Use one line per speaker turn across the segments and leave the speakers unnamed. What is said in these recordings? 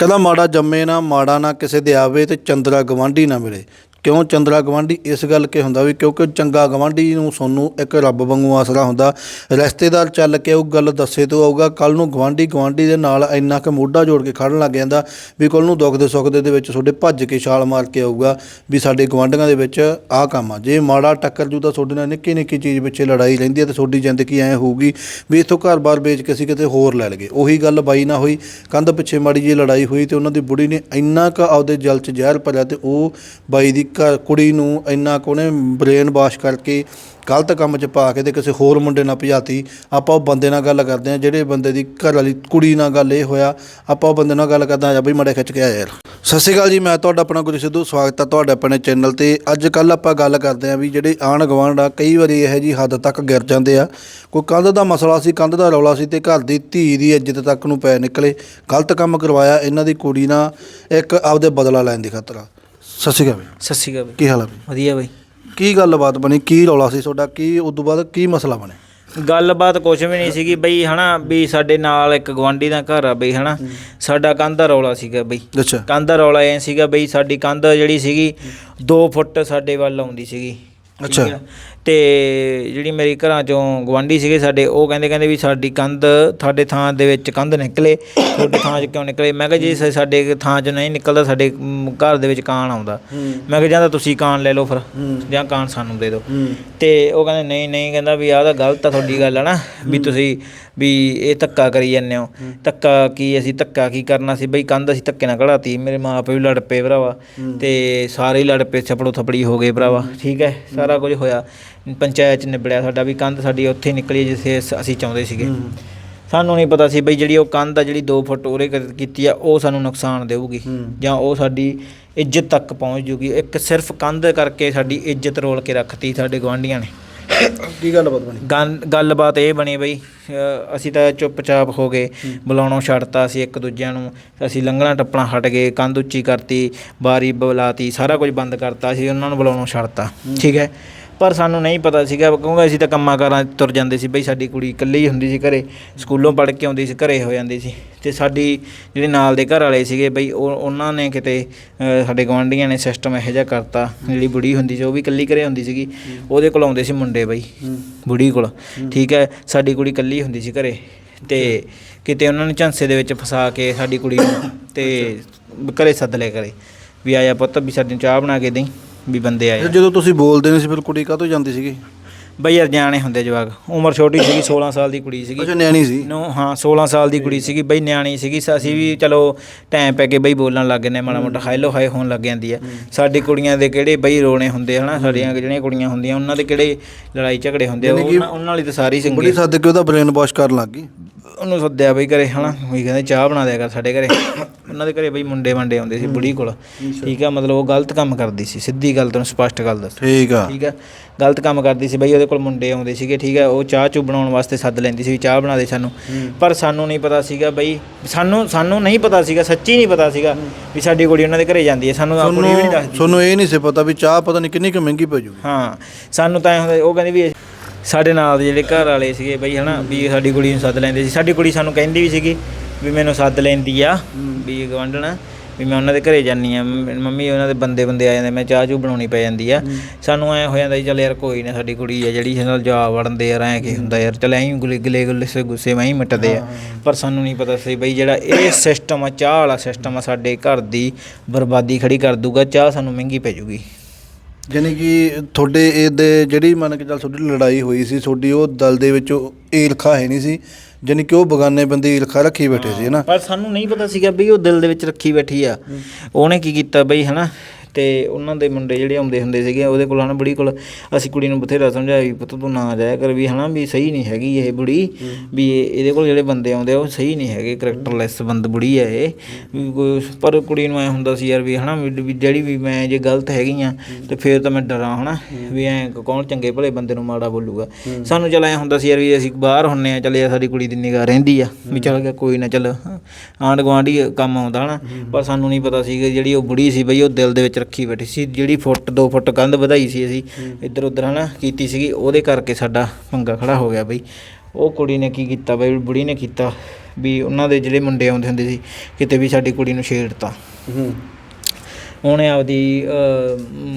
ਕਹਿੰਦਾ ਮਾੜਾ ਜੰਮੇ ਨਾ ਮਾੜਾ ਨਾ ਕਿਸੇ ਦੇ ਆਵੇ ਤੇ ਚੰਦਰਾ ਗਵਾਂਢੀ ਨਾ ਮਿਲੇ। ਕਿਉਂ ਚੰਦਰਾ ਗਵਾਂਢੀ? ਇਸ ਗੱਲ ਕੇ ਹੁੰਦਾ ਵੀ ਕਿਉਂਕਿ ਚੰਗਾ ਗਵਾਂਢੀ ਨੂੰ ਸੋਨੂੰ ਇੱਕ ਰੱਬ ਵਾਂਗੂ ਆਸਰਾ ਹੁੰਦਾ। ਰਿਸ਼ਤੇਦਾਰ ਚੱਲ ਕੇ ਉਹ ਗੱਲ ਦੱਸੇ ਤੋਂ ਆਊਗਾ ਕੱਲ ਨੂੰ ਗਵਾਂਢੀ ਗਵਾਂਢੀ ਦੇ ਨਾਲ ਇੰਨਾ ਕੁ ਮੋਢਾ ਜੋੜ ਕੇ ਖੜਨ ਲੱਗ ਜਾਂਦਾ ਵੀ ਕੱਲ ਨੂੰ ਦੁੱਖ ਦੇ ਸੁੱਖ ਦੇ ਦੇ ਵਿੱਚ ਤੁਹਾਡੇ ਭੱਜ ਕੇ ਛਾਲ ਮਾਰ ਕੇ ਆਊਗਾ ਵੀ ਸਾਡੇ ਗਵਾਂਢੀਆਂ ਦੇ ਵਿੱਚ ਆਹ ਕੰਮ ਆ। ਜੇ ਮਾੜਾ ਟੱਕਰ ਜੂ ਤਾਂ ਤੁਹਾਡੇ ਨਾਲ ਨਿੱਕੀ ਨਿੱਕੀ ਚੀਜ਼ ਪਿੱਛੇ ਲੜਾਈ ਰਹਿੰਦੀ ਹੈ ਤੇ ਤੁਹਾਡੀ ਜ਼ਿੰਦਗੀ ਐਂ ਹੋਊਗੀ ਵੀ ਇੱਥੋਂ ਘਰ-ਬਾਰ ਵੇਚ ਕੇ ਅਸੀਂ ਕਿਤੇ ਹੋਰ ਲੈ ਲਗੇ ਉਹੀ ਗੱਲ ਬਾਈ ਨਾ ਹੋਈ, ਕੰਧ ਪਿੱਛੇ ਮਾੜੀ ਜੀ ਲੜਾਈ ਹੋਈ ਤੇ ਉਹਨਾਂ ਦੀ ਬੁੜੀ ਨੇ ਇੰਨਾ ਕੁ ਆਪਦੇ ਜਲ 'ਚ ਜ਼ਹਿਰ ਭਰਿਆ ਤੇ ਉਹ ਬਾਈ ਦੀ ਘਰ ਕੁੜੀ ਨੂੰ ਇੰਨਾ ਕੁ ਉਹਨੇ ਬ੍ਰੇਨ ਵਾਸ਼ ਕਰਕੇ ਗਲਤ ਕੰਮ 'ਚ ਪਾ ਕੇ ਤੇ ਕਿਸੇ ਹੋਰ ਮੁੰਡੇ ਨਾਲ ਭਜਾਤੀ, ਆਪਾਂ ਉਹ ਬੰਦੇ ਨਾਲ ਗੱਲ ਕਰਦੇ ਆ ਜਿਹੜੇ ਬੰਦੇ ਦੀ ਘਰ ਵਾਲੀ ਕੁੜੀ ਨਾਲ ਗੱਲ ਇਹ ਹੋਇਆ, ਆਪਾਂ ਉਹ ਬੰਦੇ ਨਾਲ ਗੱਲ ਕਰਦਾ ਆ ਬਈ ਮੜੇ ਖਿੱਚ ਕੇ ਆ ਯਾਰ। ਸਤਿ ਸ਼੍ਰੀ ਅਕਾਲ ਜੀ, ਮੈਂ ਤੁਹਾਡਾ ਆਪਣਾ ਗੁਰੂ ਸਿੱਧੂ, ਸਵਾਗਤ ਹੈ ਤੁਹਾਡੇ ਆਪਣੇ ਚੈਨਲ ਤੇ। ਅੱਜ ਕੱਲ ਆਪਾਂ ਗੱਲ ਕਰਦੇ ਆ ਵੀ ਜਿਹੜੇ ਆਣ ਗਵਾਂਢ ਆ, ਕਈ ਵਾਰੀ ਇਹੋ ਜੀ ਹੱਦ ਤੱਕ ਗਿਰ ਜਾਂਦੇ ਆ। ਕੋਈ ਕੰਧ ਦਾ ਮਸਲਾ ਸੀ, ਕੰਧ ਦਾ ਰੌਲਾ ਸੀ ਤੇ ਘਰ ਦੀ ਧੀ ਦੀ ਇੱਜ਼ਤ ਤੱਕ ਨੂੰ ਪੈ ਨਿਕਲੇ। ਗਲਤ ਕੰਮ ਕਰਵਾਇਆ ਇਹਨਾਂ ਦੀ ਕੁੜੀ ਨਾਲ, ਇੱਕ ਆਪਦੇ ਬਦਲਾ ਲੈਣ ਦੀ ਖਾਤਰ। ਸਤਿ ਸ਼੍ਰੀ ਅਕਾਲ ਬਈ।
ਸਤਿ ਸ਼੍ਰੀ ਅਕਾਲ ਬਈ।
ਕੀ ਹਾਲ ਹੈ ਬਈ?
ਵਧੀਆ ਬਈ।
ਕੀ ਗੱਲਬਾਤ ਬਣੀ? ਕੀ ਰੌਲਾ ਸੀ ਤੁਹਾਡਾ? ਕੀ ਉਸ ਤੋਂ ਬਾਅਦ ਕੀ ਮਸਲਾ ਬਣਿਆ?
ਗੱਲਬਾਤ ਕੁਝ ਵੀ ਨਹੀਂ ਸੀਗੀ ਬਈ ਹਨਾ ਵੀ ਸਾਡੇ ਨਾਲ ਇੱਕ ਗਵਾਂਢੀ ਦਾ ਘਰ ਆ ਬਈ ਹਨਾ। ਸਾਡਾ ਕੰਧ ਦਾ ਰੌਲਾ ਸੀਗਾ ਬਈ।
ਅੱਛਾ।
ਕੰਧ ਦਾ ਰੌਲਾ ਐ ਸੀਗਾ ਬਈ ਸਾਡੀ ਕੰਧ ਜਿਹੜੀ ਸੀਗੀ 2 ਫੁੱਟ ਸਾਡੇ ਵੱਲ ਆਉਂਦੀ ਸੀਗੀ।
ਅੱਛਾ।
ਤੇ ਜਿਹੜੀ ਮੇਰੀ ਘਰਾਂ ਚੋਂ ਗਵਾਂਢੀ ਸੀਗੇ ਸਾਡੇ ਉਹ ਕਹਿੰਦੇ ਕਹਿੰਦੇ ਵੀ ਸਾਡੀ ਕੰਧ ਤੁਹਾਡੇ ਥਾਂ ਦੇ ਵਿੱਚ ਕੰਧ ਨਿਕਲੇ ਤੁਹਾਡੇ ਥਾਂ 'ਚ ਕਿਉਂ ਨਿਕਲੇ? ਮੈਂ ਕਿਹਾ ਜੇ ਸਾ- ਸਾਡੇ ਥਾਂ 'ਚ ਨਹੀਂ ਨਿਕਲਦਾ ਸਾਡੇ ਮ, ਘਰ ਦੇ ਵਿੱਚ ਕਾਣ ਆਉਂਦਾ। ਮੈਂ ਕਿਹਾ ਜਾਂ ਤਾਂ ਤੁਸੀਂ ਕਾਣ ਲੈ ਲਓ ਫਿਰ ਜਾਂ ਕਾਣ ਸਾਨੂੰ ਦੇ ਦਿਓ। ਤੇ ਉਹ ਕਹਿੰਦੇ ਨਹੀਂ ਨਹੀਂ ਕਹਿੰਦਾ ਵੀ ਆਹ ਤਾਂ ਗਲਤ ਆ ਤੁਹਾਡੀ ਗੱਲ ਹੈ ਨਾ ਵੀ ਤੁਸੀਂ ਵੀ ਇਹ ਧੱਕਾ ਕਰੀ ਜਾਂਦੇ ਹੋ। ਧੱਕਾ ਕੀ ਅਸੀਂ ਧੱਕਾ ਕੀ ਕਰਨਾ ਸੀ? ਬਈ ਕੰਧ ਅਸੀਂ ਧੱਕੇ ਨਾਲ ਕਢਾਤੀ। ਮੇਰੇ ਮਾਪੇ ਵੀ ਲੜ ਪਏ ਭਰਾਵਾ। ਤੇ ਸਾਰੇ ਹੀ ਲੜ ਪਏ ਛਪੜੋ ਥਪੜੀ ਹੋ ਗਏ ਭਰਾਵਾ। ਠੀਕ ਹੈ? ਸਾਰਾ ਕੁਝ ਹੋਇਆ। ਪੰਚਾਇਤ ਚ ਨਿਬੜਿਆ ਸਾਡਾ ਵੀ। ਕੰਧ ਸਾਡੀ ਉੱਥੇ ਨਿਕਲੀ ਜਿੱਥੇ ਅਸ- ਚਾਹੁੰਦੇ ਸੀਗੇ। ਸਾਨੂੰ ਨਹੀਂ ਪਤਾ ਸੀ ਬਈ ਜਿਹੜੀ ਉਹ ਕੰਧ ਆ ਜਿਹੜੀ 2 ਫੁੱਟ ਉਰੇ ਕੀਤੀ ਆ ਉਹ ਸਾਨੂੰ ਨੁਕਸਾਨ ਦੇਊਗੀ। ਜਾਂ ਉਹ ਸਾਡੀ ਇੱਜ਼ਤ ਤੱਕ ਪਹੁੰਚ ਜੂਗੀ। ਇੱਕ ਸਿਰਫ ਕੰਧ ਕਰਕੇ ਸਾਡੀ ਇੱਜ਼ਤ ਰੋਲ ਕੇ ਰੱਖਤੀ ਸਾਡੇ ਗਵਾਂਢੀਆਂ ਨੇ।
ਕੀ ਗੱਲਬਾਤ ਬਣੀ?
ਗੱਲ ਗੱਲਬਾਤ ਇਹ ਬਣੀ ਬਈ ਅ, ਅਸੀਂ ਤਾਂ ਚੁੱਪਚਾਪ ਹੋ ਗਏ ਬੁਲਾਉਣੋਂ ਛੱਡਤਾ ਅਸੀਂ ਇੱਕ ਦੂਜਿਆਂ ਨੂੰ ਅਸੀਂ ਲੰਘਣਾ ਟੱਪਣਾ ਹਟ ਗਏ ਕੰਧ ਉੱਚੀ ਕਰਤੀ ਬਾਰੀ ਬੁਲਾਤੀ ਸਾਰਾ ਕੁਝ ਬੰਦ ਕਰਤਾ ਅਸੀਂ ਉਹਨਾਂ ਨੂੰ ਬੁਲਾਉਣੋਂ ਛੱਡਤਾ ਠੀਕ ਹੈ? ਪਰ ਸਾਨੂੰ ਨਹੀਂ ਪਤਾ ਸੀਗਾ ਕਿਉਂਕਿ ਅਸੀਂ ਤਾਂ ਕੰਮਾਂ ਕਾਰਾਂ 'ਚ ਤੁਰ ਜਾਂਦੇ ਸੀ ਬਈ ਸਾਡੀ ਕੁੜੀ ਇਕੱਲੀ ਹੁੰਦੀ ਸੀ ਘਰੇ ਸਕੂਲੋਂ ਪੜ੍ਹ ਕੇ ਆਉਂਦੀ ਸੀ ਘਰੇ ਹੋ ਜਾਂਦੀ ਸੀ। ਤੇ ਸਾਡੀ ਜਿਹੜੇ ਨਾਲ ਦੇ ਘਰ ਵਾਲੇ ਸੀਗੇ ਬਈ ਉਹ ਉਹਨਾਂ ਨੇ ਕਿਤੇ ਸਾਡੇ ਗਵਾਂਢੀਆਂ ਨੇ ਸਿਸਟਮ ਇਹੋ ਜਿਹਾ ਕਰਤਾ ਜਿਹੜੀ ਬੁੜੀ ਹੁੰਦੀ ਸੀ ਉਹ ਵੀ ਇਕੱਲੀ ਘਰੇ ਹੁੰਦੀ ਸੀਗੀ। ਉਹਦੇ ਕੋਲ ਆਉਂਦੇ ਸੀ ਮੁੰਡੇ ਬਈ ਬੁੜੀ ਕੋਲ। ਠੀਕ ਹੈ ਸਾਡੀ ਕੁੜੀ ਇਕੱਲੀ ਹੁੰਦੀ ਸੀ ਘਰੇ। ਤੇ ਕਿਤੇ ਉਹਨਾਂ ਨੇ ਝਾਂਸੇ ਦੇ ਵਿੱਚ ਫਸਾ ਕੇ ਸਾਡੀ ਕੁੜੀ ਨੂੰ ਤੇ ਘਰੇ ਸੱਦ ਲਿਆ ਕਰੇ ਵੀ ਆਇਆ ਪੁੱਤ ਵੀ ਸਾਡੀ ਚਾਹ ਬਣਾ ਕੇ ਦੇਈ। ਵੀ ਬੰਦੇ ਆਏ
ਜਦੋਂ ਤੁਸੀਂ ਬੋਲਦੇ ਨਹੀਂ ਸੀ ਫਿਰ ਕੁੜੀ ਕਾਹਤੋਂ ਜਾਂਦੀ ਸੀਗੀ?
ਬਈ ਯਾਰ ਜਾਣੇ ਹੁੰਦੇ ਜਵਾਕ। ਉਮਰ ਛੋਟੀ ਸੀਗੀ 16 ਸਾਲ ਦੀ ਕੁੜੀ ਸੀਗੀ।
ਅੱਛਾ ਨਿਆਣੀ ਸੀ?
ਨੋ ਹਾਂ 16 ਸਾਲ ਦੀ ਕੁੜੀ ਸੀਗੀ। ਬਈ ਨਿਆਣੀ ਸੀਗੀ ਸ- ਅਸੀਂ ਵੀ ਚਲੋ ਟਾਈਮ ਪੈ ਕੇ ਬਈ ਬੋਲਣ ਲੱਗ ਗਏ ਨੇ ਮਾੜਾ ਮੋਟਾ ਹਾਇਲੋ ਹਾਏ ਹੋਣ ਲੱਗ ਜਾਂਦੀ ਆ। ਸਾਡੀ ਕੁੜੀਆਂ ਦੇ ਕਿਹੜੇ ਬਈ ਰੋਣੇ ਹੁੰਦੇ ਹਨਾ? ਸਾਡੀਆਂ ਜਿਹੜੀਆਂ ਕੁੜੀਆਂ ਹੁੰਦੀਆਂ ਉਹਨਾਂ ਦੇ ਕਿਹੜੇ ਲੜਾਈ ਝਗੜੇ ਹੁੰਦੇ ਆ, ਉਹਨਾਂ ਉਹਨਾਂ ਵਾਲੀ ਤਾਂ ਸਾਰੀ
ਬੁੜੀ
ਚੰਗੀ
ਸੱਦ ਕੇ ਉਹਦਾ ਬ੍ਰੇਨ ਵਾਸ਼ ਕਰਨ ਲੱਗ ਗਈ।
ਉਹਨੂੰ ਸੱਦਿਆ ਬਈ ਘਰੇ ਹਨਾ? ਵੀ ਕਹਿੰਦੇ ਚਾਹ ਬਣਾ ਦਿਆ ਕਰ ਸਾਡੇ ਘਰੇ। ਉਹਨਾਂ ਦੇ ਘਰੇ ਬਈ ਮੁੰਡੇ ਮੰਡੇ ਆਉਂਦੇ ਸੀ ਬੁੜੀ ਕੋਲ। ਠੀਕ ਆ ਮਤਲਬ ਉਹ ਗਲਤ ਕੰਮ ਕਰਦੀ ਸੀ ਸਿੱਧੀ ਗੱਲ ਤੈਨੂੰ ਸਪਸ਼ਟ ਗੱਲ ਦੱਸ।
ਠੀਕ ਆ।
ਠੀਕ ਹੈ ਗਲਤ ਕੰਮ ਕਰਦੀ ਸੀ ਬਈ ਉਹਦੇ ਕੋਲ ਮੁੰਡੇ ਆਉਂਦੇ ਸੀਗੇ ਠੀਕ ਹੈ ਉਹ ਚਾਹ ਚੂ ਬਣਾਉਣ ਵਾਸਤੇ ਸੱਦ ਲੈਂਦੀ ਸੀ ਚਾਹ ਬਣਾ ਦੇ ਸਾਨੂੰ। ਪਰ ਸਾਨੂੰ ਨਹੀਂ ਪਤਾ ਸੀਗਾ ਬਈ ਸਾਨੂੰ ਸਾਨੂੰ ਨਹੀਂ ਪਤਾ ਸੀਗਾ ਸੱਚੀ ਨਹੀਂ ਪਤਾ ਸੀਗਾ ਵੀ ਸਾਡੀ ਕੁੜੀ ਉਹਨਾਂ ਦੇ ਘਰੇ ਜਾਂਦੀ ਹੈ। ਸਾਨੂੰ ਆਪਣੀ ਵੀ ਨਹੀਂ ਦੱਸਦੀ।
ਤੁਹਾਨੂੰ ਇਹ ਨਹੀਂ ਸੀ ਪਤਾ ਵੀ ਚਾਹ ਪਤਾ ਨਹੀਂ ਕਿੰਨੀ ਕੁ ਮਹਿੰਗੀ ਪੈ ਜੂਗੀ।
ਹਾਂ ਸਾਨੂੰ ਤਾਂ ਹੁੰਦਾ ਉਹ ਕਹਿੰਦੀ ਵੀ ਇਹ- ਸਾਡੇ ਨਾਲ ਦੇ ਜਿਹੜੇ ਘਰ ਵਾਲੇ ਸੀਗੇ ਬਈ ਹਨਾ ਵੀ ਸਾਡੀ ਕੁੜੀ ਨੂੰ ਸੱਦ ਲੈਂਦੇ ਸੀ। ਸਾਡੀ ਕੁੜੀ ਸਾਨੂੰ ਕਹਿੰਦੀ ਵੀ ਸੀਗੀ ਵੀ ਮੈਨੂੰ ਸੱਦ ਲੈਂਦੀ ਆ ਵੀ ਗਵੰਡਣਾ ਵੀ ਮੈਂ ਉਹਨਾਂ ਦੇ ਘਰੇ ਜਾਨੀ ਆ। ਮੰਮੀ ਉਹਨਾਂ ਦੇ ਬੰਦੇ ਬੰਦੇ ਆ ਜਾਂਦੇ ਮੈਂ ਚਾਹ ਚੂ ਬਣਾਉਣੀ ਪੈ ਜਾਂਦੀ ਆ। ਸਾਨੂੰ ਐ ਹੋ ਜਾਂਦਾ ਸੀ ਚੱਲ ਯਾਰ ਕੋਈ ਨਾ ਸਾਡੀ ਕੁੜੀ ਆ ਜਿਹੜੀ ਨਾਲ ਜਾ ਵੜਨਦੇ ਯਾਰ ਐ ਕੀ ਹੁੰਦਾ ਯਾਰ। ਚੱਲ ਐਂ ਗੁਲੇ ਗਲੇ ਗੁੱਲੇ ਸੇ ਗੁੱਸੇ ਮੈਂ ਹੀ ਮਿਟਦੇ ਆ। ਪਰ ਸਾਨੂੰ ਨਹੀਂ ਪਤਾ ਸੀ ਬਈ ਜਿਹੜਾ ਇਹ ਸਿਸਟਮ ਆ ਚਾਹ ਵਾਲਾ ਸਿਸਟਮ ਆ ਸਾਡੇ ਘਰ ਦੀ ਬਰਬਾਦੀ ਖੜੀ ਕਰ ਦੂਗਾ ਚਾਹ ਸਾਨੂੰ ਮਹਿੰਗੀ ਪੈ ਜੂਗੀ।
ਯਾਨੀ ਕਿ ਤੁਹਾਡੇ ਇਹਦੇ ਜਿਹੜੀ ਮੰਨ ਕੇ ਚੱਲ ਤੁਹਾਡੀ ਲੜਾਈ ਹੋਈ ਸੀ ਤੁਹਾਡੀ ਉਹ ਦਲ ਦੇ ਵਿੱਚ ਉਹ ਈਰਖਾ ਹੈ ਨਹੀਂ ਸੀ ਯਾਨੀ ਕਿ ਉਹ ਬਗਾਨੇ ਬੰਦੇ ਈਰਖਾ ਰੱਖੀ ਬੈਠੇ ਸੀ ਨਾ?
ਪਰ ਸਾਨੂੰ ਨਹੀਂ ਪਤਾ ਸੀਗਾ ਬਈ ਉਹ ਦਿਲ ਦੇ ਵਿੱਚ ਰੱਖੀ ਬੈਠੀ ਆ। ਉਹਨੇ ਕੀ ਕੀਤਾ ਬਈ ਹਨਾ ਤੇ ਉਹਨਾਂ ਦੇ ਮੁੰਡੇ ਜਿਹੜੇ ਆਉਂਦੇ ਹੁੰਦੇ ਸੀਗੇ ਉਹਦੇ ਕੋਲ ਹਨਾ ਬੁੜੀ ਕੋਲ ਅਸੀਂ ਕੁੜੀ ਨੂੰ ਬਥੇਰਾ ਸਮਝਾਇਆ ਪੁੱਤ ਤੂੰ ਨਾ ਜਾਇਆ ਕਰ ਵੀ ਹਨਾ ਵੀ ਸਹੀ ਨਹੀਂ ਹੈਗੀ ਇਹ ਬੁੜੀ ਵੀ ਇਹ- ਇਹਦੇ ਕੋਲ ਜਿਹੜੇ ਬੰਦੇ ਆਉਂਦੇ ਆ ਉਹ ਸਹੀ ਨਹੀਂ ਹੈਗੇ ਕਰੈਕਟਰਲੈਸ ਬੰਦ ਬੁੜੀ ਆ ਇਹ। ਵੀ ਕੋਈ ਪਰ ਕੁੜੀ ਨੂੰ ਐ ਹੁੰਦਾ ਸੀ ਯਾਰ ਵੀ ਹਨਾ ਵੀ ਵੀ ਜਿਹੜੀ ਵੀ ਮੈਂ ਜੇ ਗਲਤ ਹੈਗੀ ਆ ਤੇ ਫੇਰ ਤਾਂ ਮੈਂ ਡਰਾਂ ਹਨਾ ਵੀ ਐ ਕੌਣ ਚੰਗੇ ਭਲੇ ਬੰਦੇ ਨੂੰ ਮਾੜਾ ਬੋਲੂਗਾ। ਸਾਨੂੰ ਚੱਲ ਐ ਹੁੰਦਾ ਸੀ ਯਾਰ ਵੀ ਅਸੀਂ ਬਾਹਰ ਹੁੰਨੇ ਆ ਚੱਲ ਸਾਡੀ ਕੁੜੀ ਦੀ ਨਿਗਾਹ ਰਹਿੰਦੀ ਆ ਵੀ ਚੱਲ ਗਿਆ ਕੋਈ ਨਾ ਚੱਲ ਆਂਢ ਗੁਆਂਢੀ ਕੰਮ ਆਉਂਦਾ ਹਨਾ। ਪਰ ਸਾਨੂੰ ਨਹੀਂ ਪਤਾ ਸੀ ਕਿ ਜਿਹੜੀ ਉਹ ਬੁੜੀ ਸੀ ਬਈ ਉਹ ਦਿਲ ਦੇ ਵਿੱਚ ਰੱਖੀ ਬੈਠੀ ਸੀ ਜਿਹੜੀ ਫੁੱਟ 2 ਫੁੱਟ ਕੰਧ ਵਧਾਈ ਸੀ ਅਸੀਂ ਇੱਧਰ ਉੱਧਰ ਹਨਾ ਕੀਤੀ ਸੀਗੀ ਉਹਦੇ ਕਰਕੇ ਸਾਡਾ ਪੰਗਾ ਖੜਾ ਹੋ ਗਿਆ ਬਈ। ਉਹ ਕੁੜੀ ਨੇ ਕੀ ਕੀਤਾ ਬਈ ਬੁੜੀ ਨੇ ਕੀਤਾ ਵੀ ਉਹਨਾਂ ਦੇ ਜਿਹੜੇ ਮੁੰਡੇ ਆਉਂਦੇ ਹੁੰਦੇ ਸੀ ਕਿਤੇ ਵੀ ਸਾਡੀ ਕੁੜੀ ਨੂੰ ਛੇੜਤਾ।
ਹੂੰ।
ਉਹਨੇ ਆਪਦੀ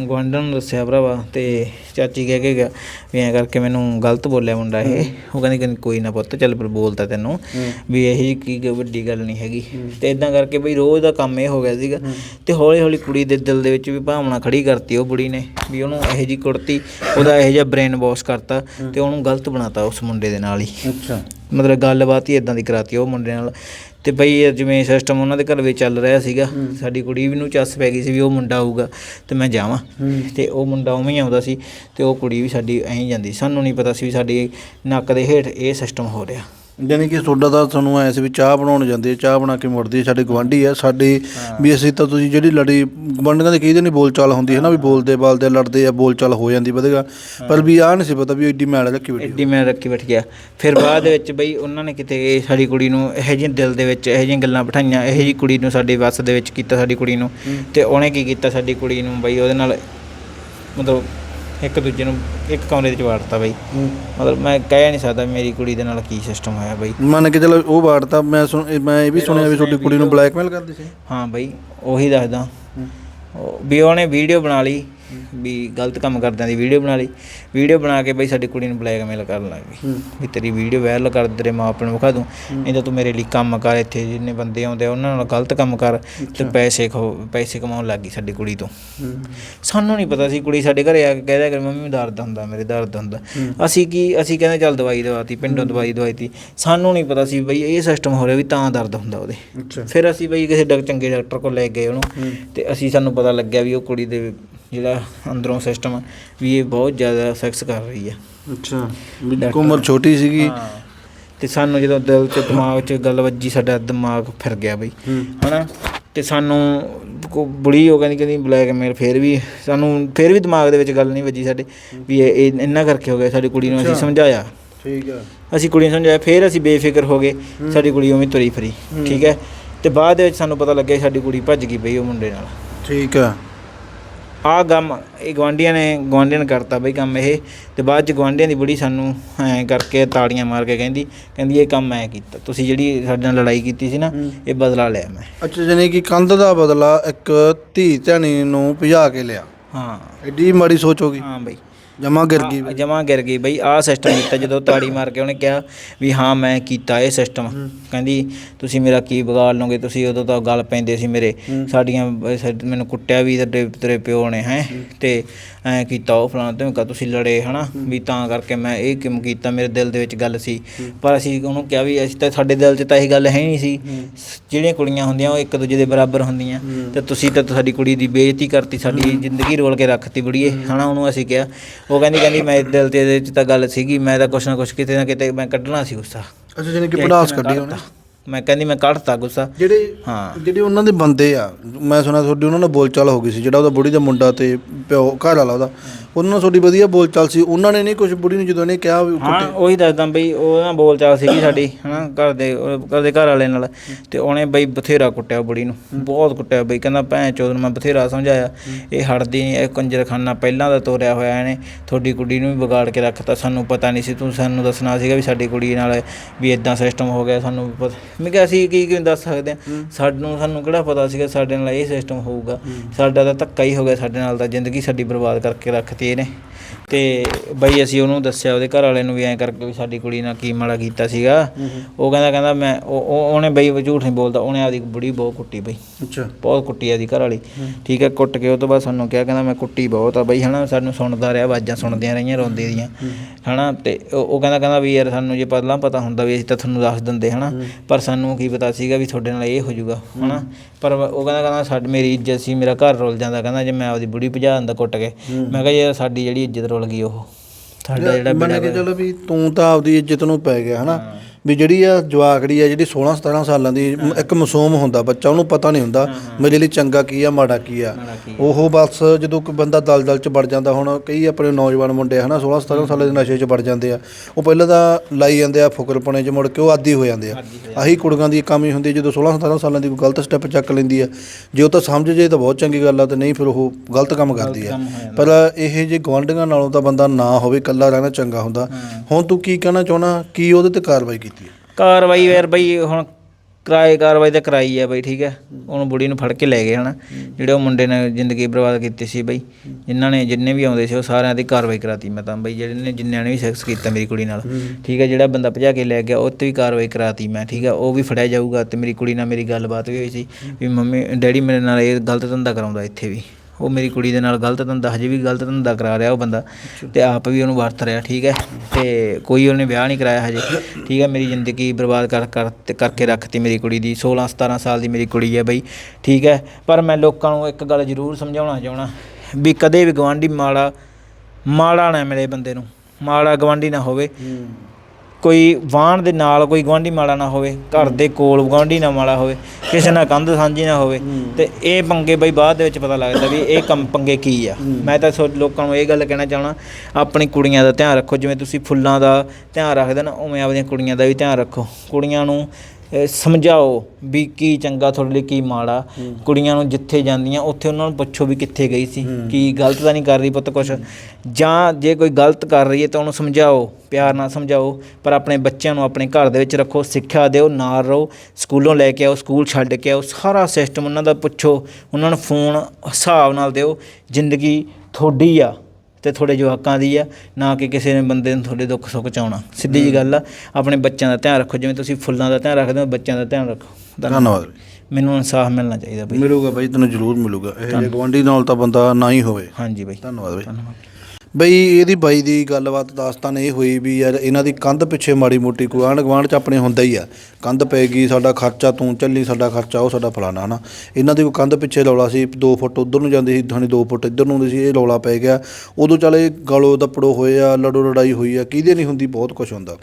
ਗਵਾਂਢਣ ਨੂੰ ਦੱਸਿਆ ਭਰਾਵਾ ਤੇ ਚਾਚੀ ਕਹਿ ਕੇ ਗਿਆ ਵੀ ਐਂ ਕਰਕੇ ਮੈਨੂੰ ਗਲਤ ਬੋਲਿਆ ਮੁੰਡਾ ਇਹ। ਉਹ ਕਹਿੰਦੀ ਕਹਿੰਦੀ ਕੋਈ ਨਾ ਪੁੱਤ ਚੱਲ ਪਰ ਬੋਲਤਾ ਤੈਨੂੰ ਵੀ ਇਹ ਕੀ ਵੱਡੀ ਗੱਲ ਨਹੀਂ ਹੈਗੀ। ਤੇ ਇਦਾਂ ਕਰਕੇ ਬਈ ਰੋਜ਼ ਦਾ ਕੰਮ ਇਹ ਹੋ ਗਿਆ ਸੀਗਾ। ਤੇ ਹੌਲੀ ਹੌਲੀ ਕੁੜੀ ਦੇ ਦਿਲ ਦੇ ਵਿੱਚ ਵੀ ਭਾਵਨਾ ਖੜੀ ਕਰਤੀ ਉਹ ਬੁੜੀ ਨੇ ਵੀ ਉਹਨੂੰ ਇਹੋ ਜੀ ਕੁੜਤੀ ਉਹਦਾ ਇਹੋ ਜਿਹਾ ਬ੍ਰੇਨ ਵਾਸ਼ ਕਰਤਾ ਤੇ ਉਹਨੂੰ ਗਲਤ ਬਣਾਤਾ ਉਸ ਮੁੰਡੇ ਦੇ ਨਾਲ ਹੀ।
ਅੱਛਾ।
ਮਤਲਬ ਗੱਲਬਾਤ ਹੀ ਇਦਾਂ ਦੀ ਕਰਾਤੀ ਉਹ ਮੁੰਡੇ ਨਾਲ। ਤੇ ਬਈ ਇਹ ਜਿਵੇਂ ਸਿਸਟਮ ਉਹਨਾਂ ਦੇ ਘਰ ਵਿੱਚ ਚੱਲ ਰਿਹਾ ਸੀਗਾ ਸਾਡੀ ਕੁੜੀ ਵੀ ਨੂੰ ਚੱਸ ਪੈ ਗਈ ਸੀ ਵੀ ਉਹ ਮੁੰਡਾ ਆਊਗਾ ਤੇ ਮੈਂ ਜਾਵਾਂ। ਤੇ ਉਹ ਮੁੰਡਾ ਉਵੇਂ ਹੀ ਆਉਂਦਾ ਸੀ ਤੇ ਉਹ ਕੁੜੀ ਵੀ ਸਾਡੀ ਐਂ ਜਾਂਦੀ। ਸਾਨੂੰ ਨਹੀਂ ਪਤਾ ਸੀ ਵੀ ਸਾਡੀ ਨੱਕ ਦੇ ਹੇਠ ਇਹ ਸਿਸਟਮ ਹੋ ਰਿਹਾ।
ਯਾਨੀ ਕਿ ਤੁਹਾਡਾ ਤਾਂ ਤੁਹਾਨੂੰ ਐ ਸੀ ਵੀ ਚਾਹ ਬਣਾਉਣ ਜਾਂਦੇ ਆ, ਚਾਹ ਬਣਾ ਕੇ ਮੁੜਦੀ ਆ, ਸਾਡੇ ਗਵਾਂਢੀ ਆ ਸਾਡੇ ਵੀ ਅਸੀਂ ਤਾਂ ਤੁਸੀਂ ਜਿਹੜੀ ਲੜੀ ਗਵਾਂਢੀਆਂ ਦੇ ਕਈ ਦਿਨ ਬੋਲ ਚਾਲ ਹੁੰਦੀ ਹੈ ਨਾ ਵੀ ਬੋਲਦੇ ਬਾਲਦੇ ਲੜਦੇ ਆ ਬੋਲ ਚਾਲ ਹੋ ਜਾਂਦੀ ਵਧੇਗਾ। ਪਰ ਵੀ ਆਹ ਨਹੀਂ ਸੀ ਪਤਾ ਵੀ ਐਡੀ ਮੈਲ ਰੱਖੀ ਬੈਠੀ
ਐਡੀ ਮੈਂ ਰੱਖੀ ਬੈਠ ਗਿਆ ਫਿਰ ਬਾਅਦ ਵਿੱਚ ਬਈ ਉਹਨਾਂ ਨੇ ਕਿਤੇ ਸਾਡੀ ਕੁੜੀ ਨੂੰ ਇਹੋ ਜਿਹੀਆਂ ਦਿਲ ਦੇ ਵਿੱਚ ਇਹੋ ਜਿਹੀਆਂ ਗੱਲਾਂ ਬਿਠਾਈਆਂ ਇਹੋ ਜਿਹੀ ਕੁੜੀ ਨੂੰ ਸਾਡੇ ਵੱਸ ਦੇ ਵਿੱਚ ਕੀਤਾ ਸਾਡੀ ਕੁੜੀ ਨੂੰ ਤੇ ਉਹਨੇ ਕੀ ਕੀਤਾ ਸਾਡੀ ਕੁੜੀ ਨੂੰ ਬਈ ਉਹਦੇ ਨਾਲ ਮਤਲਬ ਇੱਕ ਦੂਜੇ ਨੂੰ ਇੱਕ ਕਮਰੇ ਦੇ ਵਿੱਚ ਵਾੜਤਾ ਬਈ। ਮਤਲਬ ਮੈਂ ਕਹਿ ਨਹੀਂ ਸਕਦਾ ਮੇਰੀ ਕੁੜੀ ਦੇ ਨਾਲ ਕੀ ਸਿਸਟਮ ਹੋਇਆ ਬਈ।
ਮੰਨ ਕੇ ਚਲੋ ਉਹ ਵਾਰਤਾ ਮੈਂ ਸੁਣ ਮੈਂ ਇਹ ਵੀ ਸੁਣਿਆ ਵੀ ਤੁਹਾਡੀ ਕੁੜੀ ਨੂੰ ਬਲੈਕਮੇਲ ਕਰਦੇ ਸੀ।
ਹਾਂ ਬਈ ਉਹੀ ਦੱਸਦਾ। ਉਹ- ਵੀ ਉਹਨੇ ਵੀਡੀਓ ਬਣਾ ਲਈ। ਵੀ ਗਲਤ ਕੰਮ ਕਰਦਿਆਂ ਦੀ ਵੀਡੀਓ ਬਣਾ ਲਈ। ਵੀਡੀਓ ਬਣਾ ਕੇ ਬਈ ਸਾਡੀ ਕੁੜੀ ਨੂੰ ਬਲੈਕਮੇਲ ਕਰਨ ਲੱਗ ਗਈ। ਵੀ ਤੇਰੀ ਵੀਡੀਓ ਵਾਇਰਲ ਕਰ ਤੇਰੇ ਮਾਪਿਆਂ ਨੂੰ ਵਿਖਾ ਦੂੰ। ਨਹੀਂ ਤਾਂ ਤੂੰ ਮੇਰੇ ਲਈ ਕੰਮ ਕਰ ਇੱਥੇ ਜਿੰਨੇ ਬੰਦੇ ਆਉਂਦੇ ਆ ਉਹਨਾਂ ਨਾਲ ਗਲਤ ਕੰਮ ਕਰ ਤੇ ਪੈਸੇ ਖੋ ਪੈਸੇ ਕਮਾਉਣ ਲੱਗ ਗਈ ਸਾਡੀ ਕੁੜੀ ਤੋਂ। ਸਾਨੂੰ ਨਹੀਂ ਪਤਾ ਸੀ ਕੁੜੀ ਸਾਡੇ ਘਰੇ ਆ ਕੇ ਕਹਿ ਦਿਆ ਕਰ ਮੰਮੀ ਦਰਦ ਹੁੰਦਾ ਮੇਰੇ ਦਰਦ ਹੁੰਦਾ। ਅਸੀਂ ਕੀ ਅਸੀਂ ਕਹਿੰਦੇ ਚੱਲ ਦਵਾਈ ਦਵਾਤੀ ਪਿੰਡੋਂ ਦਵਾਈ ਦਵਾਈਤੀ ਸਾਨੂੰ ਨਹੀਂ ਪਤਾ ਸੀ ਬਈ ਇਹ ਸਿਸਟਮ ਹੋ ਰਿਹਾ ਵੀ ਤਾਂ ਦਰਦ ਹੁੰਦਾ ਉਹਦੇ। ਫਿਰ ਅਸੀਂ ਬਈ ਕਿਸੇ ਡਾਕ ਚੰਗੇ ਡਾਕਟਰ ਕੋਲ ਲੈ ਗਏ ਉਹਨੂੰ ਤੇ ਅਸੀਂ ਸਾਨੂੰ ਪਤਾ ਲੱਗਿਆ ਵੀ ਉਹ ਕੁੜੀ ਦੇ ਜਿਹੜਾ ਅੰਦਰੋਂ ਸਿਸਟਮ ਵੀ ਇਹ ਬਹੁਤ ਜ਼ਿਆਦਾ ਸੈਕਸ ਕਰ ਰਹੀ ਹੈ।
ਅੱਛਾ। ਵੀ ਉਮਰ ਛੋਟੀ ਸੀਗੀ।
ਤੇ ਸਾਨੂੰ ਜਦੋਂ ਦਿਲ 'ਚ ਦਿਮਾਗ 'ਚ ਗੱਲ ਵੱਜੀ ਸਾਡਾ ਦਿਮਾਗ ਫਿਰ ਗਿਆ ਬਈ। ਹਨਾ? ਤੇ ਸਾਨੂੰ ਕੋ ਬੁੜੀ ਹੋ ਕਹਿੰਦੀ ਕਹਿੰਦੀ ਬਲੈਕਮੇਲ ਫਿਰ ਵੀ ਸਾਨੂੰ ਫਿਰ ਵੀ ਦਿਮਾਗ ਦੇ ਵਿੱਚ ਗੱਲ ਨਹੀਂ ਵੱਜੀ ਸਾਡੇ ਵੀ ਇਹ ਇੰਨਾ ਕਰਕੇ ਹੋ ਗਿਆ ਸਾਡੀ ਕੁੜੀ ਨੂੰ ਅਸੀਂ ਸਮਝਾਇਆ।
ਠੀਕ ਆ।
ਅਸੀਂ ਕੁੜੀ ਨੂੰ ਸਮਝਾਇਆ ਫਿਰ ਅਸੀਂ ਬੇਫਿਕਰ ਹੋ ਗਏ ਸਾਡੀ ਕੁੜੀ ਉਵੇਂ ਤੁਰੀ ਫਰੀ ਠੀਕ ਹੈ? ਤੇ ਬਾਅਦ ਦੇ ਵਿੱਚ ਸਾਨੂੰ ਪਤਾ ਲੱਗਿਆ ਸਾਡੀ ਕੁੜੀ ਭੱਜ ਗਈ ਬਈ ਉਹ ਮੁੰਡੇ ਨਾਲ।
ਠੀਕ ਆ।
ਆਹ ਕੰਮ ਇਹ ਗਵਾਂਢੀਆਂ ਨੇ ਗਵਾਂਢੀਆਂ ਨੇ ਕਰਤਾ ਬਈ ਕੰਮ ਇਹ। ਤੇ ਬਾਅਦ ਚ ਗਵਾਂਢੀਆਂ ਦੀ ਬੁੜੀ ਸਾਨੂੰ ਐਂ ਕਰਕੇ ਤਾੜੀਆਂ ਮਾਰ ਕੇ ਕਹਿੰਦੀ ਕਹਿੰਦੀ ਇਹ ਕੰਮ ਮੈਂ ਕੀਤਾ। ਤੁਸੀਂ ਜਿਹੜੀ ਸਾਡੇ ਨਾਲ ਲੜਾਈ ਕੀਤੀ ਸੀ ਨਾ ਇਹ ਬਦਲਾ ਲਿਆ ਮੈਂ।
ਅੱਛਾ ਜਾਨੀ ਕਿ ਕੰਧ ਦਾ ਬਦਲਾ ਇੱਕ ਧੀ ਧਿਆਣੀ ਨੂੰ ਭਜਾ ਕੇ ਲਿਆ।
ਹਾਂ।
ਐਡੀ ਮਾੜੀ ਸੋਚ ਹੋ ਗਈ।
ਹਾਂ ਬਈ।
ਜਮਾ ਗਿਰ ਗਈ
ਜਮਾ ਗਿਰ ਗਈ ਬਈ ਆਹ ਸਿਸਟਮ ਕੀਤਾ ਜਦੋਂ ਤਾੜੀ ਮਾਰ ਕੇ ਉਹਨੇ ਕਿਹਾ ਵੀ ਹਾਂ ਮੈਂ ਕੀਤਾ ਇਹ ਸਿਸਟਮ ਕਹਿੰਦੀ ਤੁਸੀਂ ਮੇਰਾ ਕੀ ਵਿਗਾੜ ਲਓਗੇ? ਤੁਸੀਂ ਉਦੋਂ ਤਾਂ ਗੱਲ ਪੈਂਦੇ ਸੀ ਮੇਰੇ। ਸਾਡੀਆਂ ਸਾਡ- ਮੈਨੂੰ ਕੁੱਟਿਆ ਵੀ ਤੇਰੇ ਤੇਰੇ ਪਿਓ ਨੇ ਹੈ? ਤੇ ਐ ਕੀਤਾ ਉਹ ਫਲਾਣਾ ਤੇ ਕਾ ਤੁਸੀਂ ਲੜੇ ਹਨਾ? ਵੀ ਤਾਂ ਕਰਕੇ ਮੈਂ ਇਹ ਕਿਉਂ ਕੀਤਾ ਮੇਰੇ ਦਿਲ ਦੇ ਵਿੱਚ ਗੱਲ ਸੀ। ਪਰ ਅਸੀਂ ਉਹਨੂੰ ਕਿਹਾ ਵੀ ਅਸੀਂ ਤਾਂ ਸਾਡੇ ਦਿਲ 'ਚ ਤਾਂ ਇਹ ਗੱਲ ਹੈ ਹੀ ਨਹੀਂ ਸੀ। ਜਿਹੜੀਆਂ ਕੁੜੀਆਂ ਹੁੰਦੀਆਂ ਉਹ ਇੱਕ ਦੂਜੇ ਦੇ ਬਰਾਬਰ ਹੁੰਦੀਆਂ। ਤੇ ਤੁਸੀਂ ਤਾਂ ਸਾਡੀ ਕੁੜੀ ਦੀ ਬੇਇੱਜ਼ਤੀ ਕਰਤੀ ਸਾਡੀ ਜ਼ਿੰਦਗੀ ਰੋਲ ਕੇ ਰੱਖਤੀ ਬੁੜੀਏ। ਹਨਾ ਉਹਨੂੰ ਅਸੀਂ ਕਿਹਾ। ਉਹ ਕਹਿੰਦੀ ਕਹਿੰਦੀ ਮੈਂ ਦਿਲ ਤੇ ਇਹਦੇ 'ਚ ਤਾਂ ਗੱਲ ਸੀਗੀ ਮੈਂ ਤਾਂ ਕੁਛ ਨਾ ਕੁਛ ਕਿਤੇ ਨਾ ਕਿਤੇ ਮੈਂ ਕੱਢਣਾ ਸੀ ਗੁੱਸਾ।
ਅੱਛਾ ਜਾਨੀ ਕਿ ਪੜਾਸ ਕੱਢੀ ਉਹਨੇ?
ਮੈਂ ਕਹਿੰਦੀ ਮੈਂ ਕੱਢਤਾ ਗੁੱਸਾ।
ਜਿਹੜੇ
ਹਾਂ।
ਜਿਹੜੇ ਉਹਨਾਂ ਦੇ ਬੰਦੇ ਆ ਮੈਂ ਸੁਣਿਆ ਤੁਹਾਡੀ ਉਹਨਾਂ ਨਾਲ ਬੋਲਚਾਲ ਹੋ ਗਈ ਸੀ ਜਿਹੜਾ ਉਹਦਾ ਬੁੜੀ ਦਾ ਮੁੰਡਾ ਤੇ ਪਿਓ ਘਰ ਵਾਲਾ ਉਹਦਾ। ਉਹਨਾਂ ਨਾਲ ਤੁਹਾਡੀ ਵਧੀਆ ਬੋਲਚਾਲ ਸੀ ਉਹਨਾਂ ਨੇ ਨਹੀਂ ਕੁਝ ਬੁੜੀ ਨੂੰ ਜਦੋਂ ਇਹਨੇ ਕਿਹਾ ਵੀ
ਹਾਂ ਉਹੀ ਦੱਸਦਾ ਬਈ ਉਹ ਨਾ ਬੋਲ ਚਾਲ ਸੀਗੀ ਸਾਡੀ ਹਨਾ ਘਰ ਦੇ ਉਹ ਘਰ ਦੇ ਘਰ ਵਾਲੇ ਨਾਲ। ਤੇ ਉਹਨੇ ਬਈ ਬਥੇਰਾ ਕੁੱਟਿਆ ਬੁੜੀ ਨੂੰ ਬਹੁਤ ਕੁੱਟਿਆ ਬਈ ਕਹਿੰਦਾ ਭੈਣ ਚੋਦ ਨੂੰ ਮੈਂ ਬਥੇਰਾ ਸਮਝਾਇਆ। ਇਹ ਹਟਦੀ ਨਹੀਂ ਇਹ ਕੰਜਰਖਾਨਾ ਪਹਿਲਾਂ ਦਾ ਤੋਰਿਆ ਹੋਇਆ ਇਹਨੇ ਤੁਹਾਡੀ ਕੁੜੀ ਨੂੰ ਵੀ ਵਿਗਾੜ ਕੇ ਰੱਖਤਾ ਸਾਨੂੰ ਪਤਾ ਨਹੀਂ ਸੀ ਤੂੰ ਸਾਨੂੰ ਦੱਸਣਾ ਸੀਗਾ ਵੀ ਸਾਡੀ ਕੁੜੀ ਨਾਲ ਵੀ ਇਦਾਂ ਸਿਸਟਮ ਹੋ ਗਿਆ ਸਾਨੂੰ ਪਤਾ ਮੈਂ ਕਿਹਾ ਅਸੀਂ ਕੀ ਕੀ ਦੱਸ ਸਕਦੇ ਆ ਸਾਨੂੰ ਸਾਨੂੰ ਕਿਹੜਾ ਪਤਾ ਸੀਗਾ ਸਾਡੇ ਨਾਲ ਇਹ ਸਿਸਟਮ ਹੋਊਗਾ। ਸਾਡਾ ਤਾਂ ਧੱਕਾ ਹੀ ਹੋ ਗਿਆ ਸਾਡੇ ਨਾਲ ਤਾਂ। ਜ਼ਿੰਦਗੀ ਸਾਡੀ ਬਰਬਾਦ ਕਰਕੇ ਰੱਖਤੀ ਇਹਨੇ। ਤੇ ਬਈ ਅਸੀਂ ਉਹਨੂੰ ਦੱਸਿਆ ਉਹਦੇ ਘਰ ਵਾਲੇ ਨੂੰ ਵੀ ਐਂ ਕਰਕੇ ਵੀ ਸਾਡੀ ਕੁੜੀ ਨਾਲ ਕੀ ਮਾੜਾ ਕੀਤਾ ਸੀਗਾ। ਉਹ ਕਹਿੰਦਾ ਕਹਿੰਦਾ ਮੈਂ ਉਹ ਉਹ- ਉਹਨੇ ਬਈ ਝੂਠ ਨਹੀਂ ਬੋਲਦਾ ਉਹਨੇ ਆਪਦੀ ਬੁੜੀ ਬਹੁਤ ਕੁੱਟੀ ਬਈ।
ਅੱਛਾ।
ਬਹੁਤ ਕੁੱਟੀ ਆ ਦੀ ਘਰ ਵਾਲੀ ਠੀਕ ਹੈ ਕੁੱਟ ਕੇ ਉਹ ਤੋਂ ਬਾਅਦ ਸਾਨੂੰ ਕਿਹਾ ਕਹਿੰਦਾ ਮੈਂ ਕੁੱਟੀ ਬਹੁਤ ਆ ਬਈ ਹਨਾ ਸਾਨੂੰ ਸੁਣਦਾ ਰਿਹਾ ਆਵਾਜ਼ਾਂ ਸੁਣਦੀਆਂ ਰਹੀਆਂ ਰੋਂਦੇ ਦੀਆਂ ਹਨਾ ਤੇ ਉਹ ਉਹ ਕਹਿੰਦਾ ਕਹਿੰਦਾ ਵੀ ਯਾਰ ਸਾਨੂੰ ਜੇ ਪਹਿਲਾਂ ਪਤਾ ਹੁੰਦਾ ਵੀ ਅਸੀਂ ਤਾਂ ਤੁਹਾਨੂੰ ਦੱਸ ਦਿੰਦੇ ਹਨਾ। ਪਰ ਸਾਨੂੰ ਕੀ ਪਤਾ ਸੀਗਾ ਵੀ ਤੁਹਾਡੇ ਨਾਲ ਇਹ ਹੋ ਜਾਊਗਾ ਹਨਾ। ਪਰ ਉਹ ਕਹਿੰਦਾ ਕਹਿੰਦਾ ਸਾਡੀ ਮੇਰੀ ਇੱਜ਼ਤ ਸੀ ਮੇਰਾ ਘਰ ਰੁਲ ਜਾਂਦਾ। ਕਹਿੰਦਾ ਜੇ ਮੈਂ ਆਪਦੀ ਬੁੜੀ ਭਜਾ ਦਿੰਦਾ ਕੁੱਟ ਕੇ ਮੈਂ ਕਿਹਾ ਯਾਰ ਸਾਡੀ ਜਿਹੜੀ ਇੱਜ਼ਤ ਰੁਲ ਗਈ ਉਹ। ਸਾਡਾ ਜਿਹੜਾ
ਮੰਨ ਕੇ ਚਲੋ ਵੀ ਤੂੰ ਤਾਂ ਆਪਦੀ ਇੱਜ਼ਤ ਨੂੰ ਪੈ ਗਿਆ ਹਨਾ? ਵੀ ਜਿਹੜੀ ਆ ਜਵਾਕੜੀ ਆ ਜਿਹੜੀ 16 17 ਸਾਲਾਂ ਦੀ ਮ- ਇੱਕ ਮਾਸੂਮ ਹੁੰਦਾ ਬੱਚਾ ਉਹਨੂੰ ਪਤਾ ਨਹੀਂ ਹੁੰਦਾ ਮੇਰੇ ਲਈ ਚੰਗਾ ਕੀ ਆ ਮਾੜਾ ਕੀ ਆ। ਉਹ ਬਸ ਜਦੋਂ ਕੋਈ ਬੰਦਾ ਦਲਦਲ ਚ ਵੜ ਜਾਂਦਾ ਹੁਣ ਕਈ ਆਪਣੇ ਨੌਜਵਾਨ ਮੁੰਡੇ ਹਨਾ 16 17 ਸਾਲਾਂ ਦੇ ਨਸ਼ੇ ਚ ਵੜ ਜਾਂਦੇ ਆ ਉਹ ਪਹਿਲਾਂ ਤਾਂ ਲਾਈ ਜਾਂਦੇ ਆ ਫੁਕਰਪਣੇ ਚ ਮੁੜ ਕੇ ਉਹ ਆਦੀ ਹੋ ਜਾਂਦੇ ਆ। ਆਹੀ ਕੁੜੀਆਂ ਦੀ ਕਮੀ ਹੁੰਦੀ ਜਦੋਂ 16 17 ਸਾਲਾਂ ਦੀ ਕੋਈ ਗਲਤ ਸਟੈਪ ਚੱਕ ਲੈਂਦੀ ਆ ਜੇ ਉਹ ਤਾਂ ਸਮਝ ਜੇ ਤਾਂ ਬਹੁਤ ਚੰਗੀ ਗੱਲ ਆ ਤੇ ਨਹੀਂ ਫਿਰ ਉਹ ਗਲਤ ਕੰਮ ਕਰਦੀ ਆ। ਪਰ ਇਹ ਜੇ ਗਵਾਂਢੀਆਂ ਨਾਲੋਂ ਤਾਂ ਬੰਦਾ ਨਾ ਹੋਵੇ ਇਕੱਲਾ ਰਹਿਣਾ ਚੰਗਾ ਹੁੰਦਾ। ਹੁਣ ਤੂੰ ਕੀ ਕਹਿਣਾ ਚਾਹਣਾ ਕੀ ਉਹਦੇ ਤੇ ਕਾਰਵਾਈ ਕੀਤੀ?
ਕਾਰਵਾਈ ਯਾਰ ਬਈ ਹੁਣ ਕਿਰਾਏ ਕਾਰਵਾਈ ਤਾਂ ਕਰਾਈ ਆ ਬਈ ਠੀਕ ਹੈ ਉਹਨੂੰ ਬੁੜੀ ਨੂੰ ਫੜ ਕੇ ਲੈ ਗਏ ਹਨਾ। ਜਿਹੜੇ ਉਹ ਮੁੰਡੇ ਨੇ ਜ਼ਿੰਦਗੀ ਬਰਬਾਦ ਕੀਤੀ ਸੀ ਬਈ। ਜਿਨ੍ਹਾਂ ਨੇ ਜਿੰਨੇ ਵੀ ਆਉਂਦੇ ਸੀ ਉਹ ਸਾਰਿਆਂ ਦੀ ਕਾਰਵਾਈ ਕਰਾਤੀ ਮੈਂ ਤਾਂ ਬਈ। ਜਿਹੜੇ ਨੇ ਜਿਨ੍ਹਾਂ ਨੇ ਵੀ ਸੈਕਸ ਕੀਤਾ ਮੇਰੀ ਕੁੜੀ ਨਾਲ। ਠੀਕ ਹੈ ਜਿਹੜਾ ਬੰਦਾ ਭਜਾ ਕੇ ਲੈ ਗਿਆ ਉਹ ਤੇ ਵੀ ਕਾਰਵਾਈ ਕਰਾਤੀ ਮੈਂ ਠੀਕ ਹੈ ਉਹ ਵੀ ਫੜਿਆ ਜਾਊਗਾ ਤੇ ਮੇਰੀ ਕੁੜੀ ਨਾਲ ਮੇਰੀ ਗੱਲਬਾਤ ਵੀ ਹੋਈ ਸੀ ਵੀ ਮੰਮੀ ਡੈਡੀ ਮੇਰੇ ਨਾਲ ਇਹ ਗਲਤ ਧੰਦਾ ਕਰਾਉਂਦਾ ਇੱਥੇ ਵੀ। ਉਹ ਮੇਰੀ ਕੁੜੀ ਦੇ ਨਾਲ ਗਲਤ ਧੰਦਾ ਹਜੇ ਵੀ ਗਲਤ ਧੰਦਾ ਕਰਾ ਰਿਹਾ ਉਹ ਬੰਦਾ ਤੇ ਆਪ ਵੀ ਉਹਨੂੰ ਵਰਤ ਰਿਹਾ ਠੀਕ ਹੈ? ਤੇ ਕੋਈ ਉਹਨੇ ਵਿਆਹ ਨਹੀਂ ਕਰਾਇਆ ਹਜੇ ਠੀਕ ਹੈ? ਮੇਰੀ ਜ਼ਿੰਦਗੀ ਬਰਬਾਦ ਕਰ ਕਰ ਕਰਕੇ ਰੱਖਤੀ ਮੇਰੀ ਕੁੜੀ ਦੀ 16 17 ਸਾਲ ਦੀ ਮੇਰੀ ਕੁੜੀ ਹੈ ਬਈ ਠੀਕ ਹੈ? ਪਰ ਮੈਂ ਲੋਕਾਂ ਨੂੰ ਇੱਕ ਗੱਲ ਜ਼ਰੂਰ ਸਮਝਾਉਣਾ ਚਾਹਣਾ ਵੀ ਕਦੇ ਵੀ ਗਵਾਂਢੀ ਮਾੜਾ ਮਾੜਾ ਨਾ ਮਿਲੇ ਬੰਦੇ ਨੂੰ ਮਾੜਾ ਗਵਾਂਢੀ ਨਾ ਹੋਵੇ। ਕੋਈ ਵਾਹਣ ਦੇ ਨਾਲ ਕੋਈ ਗਵਾਂਢੀ ਮਾੜਾ ਨਾ ਹੋਵੇ ਘਰ ਦੇ ਕੋਲ ਗਵਾਂਢੀ ਨਾ ਮਾੜਾ ਹੋਵੇ ਕਿਸੇ ਨਾਲ ਕੰਧ ਸਾਂਝੀ ਨਾ ਹੋਵੇ ਤੇ ਇਹ ਪੰਗੇ ਬਈ ਬਾਅਦ ਦੇ ਵਿੱਚ ਪਤਾ ਲੱਗਦਾ ਵੀ ਇਹ ਕੰਮ ਪੰਗੇ ਕੀ ਆ। ਮੈਂ ਤਾਂ ਸੋ ਲੋਕਾਂ ਨੂੰ ਇਹ ਗੱਲ ਕਹਿਣਾ ਚਾਹਣਾ ਆਪਣੀ ਕੁੜੀਆਂ ਦਾ ਧਿਆਨ ਰੱਖੋ ਜਿਵੇਂ ਤੁਸੀਂ ਫੁੱਲਾਂ ਦਾ ਧਿਆਨ ਰੱਖਦੇ ਨਾ ਉਵੇਂ ਆਪਣੀਆਂ ਕੁੜੀਆਂ ਦਾ ਵੀ ਧਿਆਨ ਰੱਖੋ। ਕੁੜੀਆਂ ਨੂੰ ਸਮਝਾਓ ਵੀ ਕੀ ਚੰਗਾ ਤੁਹਾਡੇ ਲਈ ਕੀ ਮਾੜਾ। ਕੁੜੀਆਂ ਨੂੰ ਜਿੱਥੇ ਜਾਂਦੀਆਂ ਉੱਥੇ ਉਹਨਾਂ ਨੂੰ ਪੁੱਛੋ ਵੀ ਕਿੱਥੇ ਗਈ ਸੀ ਕੀ ਗਲਤ ਤਾਂ ਨਹੀਂ ਕਰ ਰਹੀ ਪੁੱਤ ਕੁਛ। ਜਾਂ ਜੇ ਕੋਈ ਗਲਤ ਕਰ ਰਹੀ ਹੈ ਤਾਂ ਉਹਨੂੰ ਸਮਝਾਓ ਪਿਆਰ ਨਾਲ ਸਮਝਾਓ ਪਰ ਆਪਣੇ ਬੱਚਿਆਂ ਨੂੰ ਆਪਣੇ ਘਰ ਦੇ ਵਿੱਚ ਰੱਖੋ ਸਿੱਖਿਆ ਦਿਓ ਨਾਲ ਰਹੋ ਸਕੂਲੋਂ ਲੈ ਕੇ ਆਓ ਸਕੂਲ ਛੱਡ ਕੇ ਆਓ ਸਾਰਾ ਸਿਸਟਮ ਉਹਨਾਂ ਦਾ ਪੁੱਛੋ ਉਹਨਾਂ ਨੂੰ ਫੋਨ ਹਿਸਾਬ ਨਾਲ ਦਿਓ ਜ਼ਿੰਦਗੀ ਤੁਹਾਡੀ ਆ। ਤੇ ਤੁਹਾਡੇ ਜਵਾਕਾਂ ਦੀ ਆ ਨਾ ਕਿ ਕਿਸੇ ਨੇ ਬੰਦੇ ਨੂੰ ਤੁਹਾਡੇ ਦੁੱਖ ਸੁੱਖ ਚ ਆਉਣਾ। ਸਿੱਧੀ ਜੀ ਗੱਲ ਆ ਆਪਣੇ ਬੱਚਿਆਂ ਦਾ ਧਿਆਨ ਰੱਖੋ ਜਿਵੇਂ ਤੁਸੀਂ ਫੁੱਲਾਂ ਦਾ ਧਿਆਨ ਰੱਖਦੇ ਹੋ ਬੱਚਿਆਂ ਦਾ ਧਿਆਨ ਰੱਖੋ।
ਧੰਨਵਾਦ।
ਮੈਨੂੰ ਇਨਸਾਫ ਮਿਲਣਾ ਚਾਹੀਦਾ ਬਈ।
ਮਿਲੂਗਾ ਬਾਈ ਤੈਨੂੰ ਜ਼ਰੂਰ ਮਿਲੂਗਾ। ਇਹ ਜੇ ਗਵਾਂਢੀ ਨਾਲ ਤਾਂ ਬੰਦਾ ਨਾ ਹੀ ਹੋਵੇ।
ਹਾਂਜੀ ਬਈ।
ਧੰਨਵਾਦ ਬਾਈ।
ਧੰਨਵਾਦ।
ਬਈ ਇਹਦੀ ਬਾਈ ਦੀ ਗੱਲਬਾਤ ਦਾਸਤਾਨ ਇਹ ਹੋਈ ਵੀ ਯਾਰ ਇਹਨਾਂ ਦੀ ਕੰਧ ਪਿੱਛੇ ਮਾੜੀ ਮੋਟੀ ਕੋਈ ਆਂਢ ਗੁਆਂਢ ਚ ਆਪਣੇ ਹੁੰਦਾ ਹੀ ਆ। ਕੰਧ ਪੈ ਗਈ, ਸਾਡਾ ਖਰਚਾ ਤੂੰ ਚੱਲੀ, ਸਾਡਾ ਖਰਚਾ ਉਹ, ਸਾਡਾ ਫਲਾਣਾ, ਹਨਾ? ਇਹਨਾਂ ਦੀ ਕੋਈ ਕੰਧ ਪਿੱਛੇ ਰੌਲਾ ਸੀ 2 ਫੁੱਟ ਉਧਰ ਨੂੰ ਜਾਂਦੀ ਸੀ ਥਾਣੀ 2 ਫੁੱਟ ਇੱਧਰ ਨੂੰ ਹੁੰਦੀ ਸੀ, ਇਹ ਰੌਲਾ ਪੈ ਗਿਆ। ਉਦੋਂ ਚੱਲ ਇਹ ਗਲੋ ਦੱਪੜੋ ਹੋਏ ਆ, ਲੜੋ ਲੜਾਈ ਹੋਈ ਆ, ਕਿਹਦੇ ਨਹੀਂ ਹੁੰਦੀ, ਬਹੁਤ ਕੁਝ ਹੁੰਦਾ।